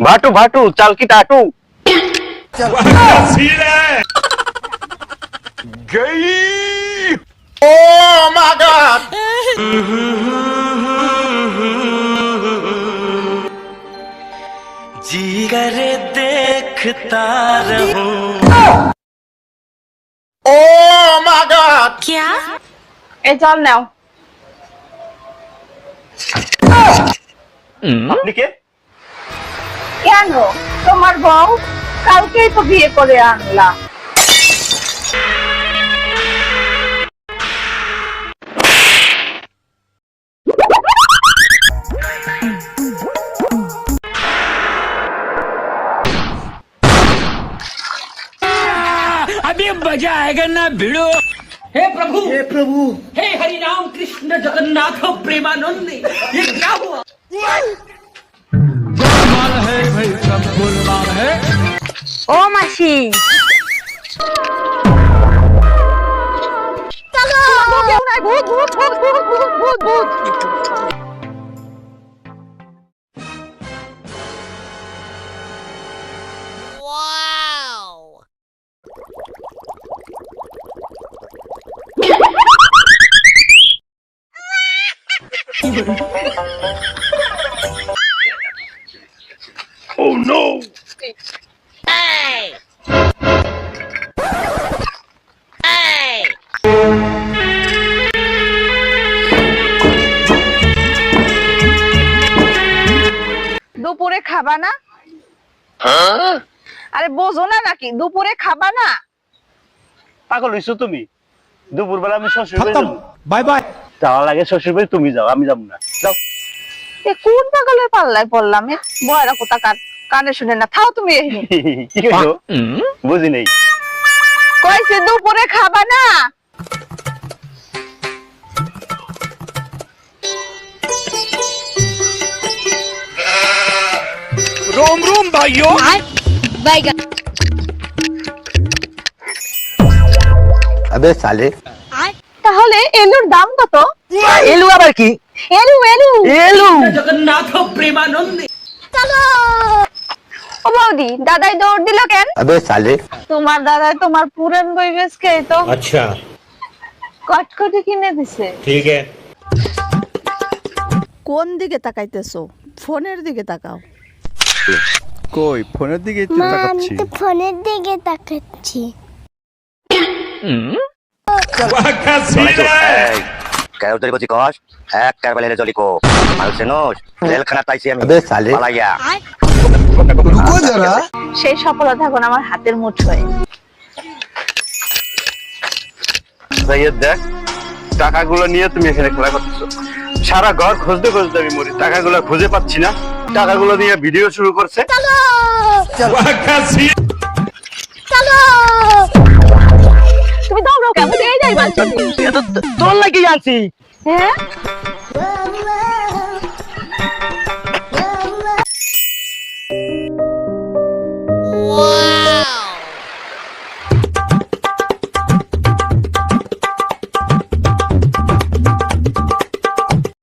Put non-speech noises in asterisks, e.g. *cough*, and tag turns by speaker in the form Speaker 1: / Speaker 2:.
Speaker 1: ভাটু ভাটু চাল কি টাটু
Speaker 2: जीगर देखता रहूं
Speaker 3: क्या
Speaker 4: এই জল নাও
Speaker 1: আপনি কে
Speaker 4: কেন তোমার বউ কালকেই তো বিয়ে করে আনলা
Speaker 5: अभी मजा आएगा ना भिड़ो हे प्रभु हे प्रभु हे हरि राम कृष्ण जगन्नाथ प्रेमानंद ये क्या हुआ गोलमाल है भाई सब गोलमाल है
Speaker 3: ও মাসি
Speaker 4: কেউ নাই ভূত ভূত ভূত ভূত ভূত Oh no! Hey! দুপুরে খাবা না? আরে বোঝো না নাকি দুপুরে খাবা না?
Speaker 1: পাগল হইছো তুমি? দুপুর বেলা আমি শ্বশুর বাড়ি যাওয়া লাগে শ্বশুর তুমি যাও আমি যাব না। যাও।
Speaker 4: কোন পাগলের পাল্লায় পড়লাম বয়রা কোথাকার? কানে শুনে না থাও তুমি *laughs*
Speaker 1: বুঝি নেই।
Speaker 4: কয়েছে দুপুরে খাবা না? তাহলে এলুর দাম কত?
Speaker 6: এলু আবার কি?
Speaker 4: এলু এলু।
Speaker 6: এলু!
Speaker 5: জগন্নাথ
Speaker 4: প্রেমানন্দে। বৌদি দাদাই দৌড় দিল কেন? তোমার দাদাই তোমার পুরান বই বেচ তো।
Speaker 7: আচ্ছা।
Speaker 4: কটকটি কিনে দিছে।
Speaker 7: ঠিক
Speaker 8: কোন দিকে তাকাইতেছো? ফোনের দিকে তাকাও।
Speaker 7: কই ফোনের দিকে তো
Speaker 9: মা আমি তাকাচ্ছি। তো ফোনের দিকে তাকাচ্ছি।
Speaker 6: কেউ তৈরি এক কারবালের জলিকো মানুষের নোস। জেলখানা তাইছি আমি। আবে সালে। পালাইয়া।
Speaker 4: সেই সফলতা এখন আমার হাতের মুঠোয়
Speaker 1: সৈয়দ দেখ টাকাগুলো নিয়ে তুমি এখানে খেলা করতেছো। সারা ঘর খুঁজতে খুঁজতে আমি মরি টাকাগুলো খুঁজে পাচ্ছি না। টাকাগুলো নিয়ে ভিডিও শুরু করছে।
Speaker 4: তুমি দৌড়াও কেমন এই যাই
Speaker 6: তোর লাগি জানছি
Speaker 4: হ্যাঁ?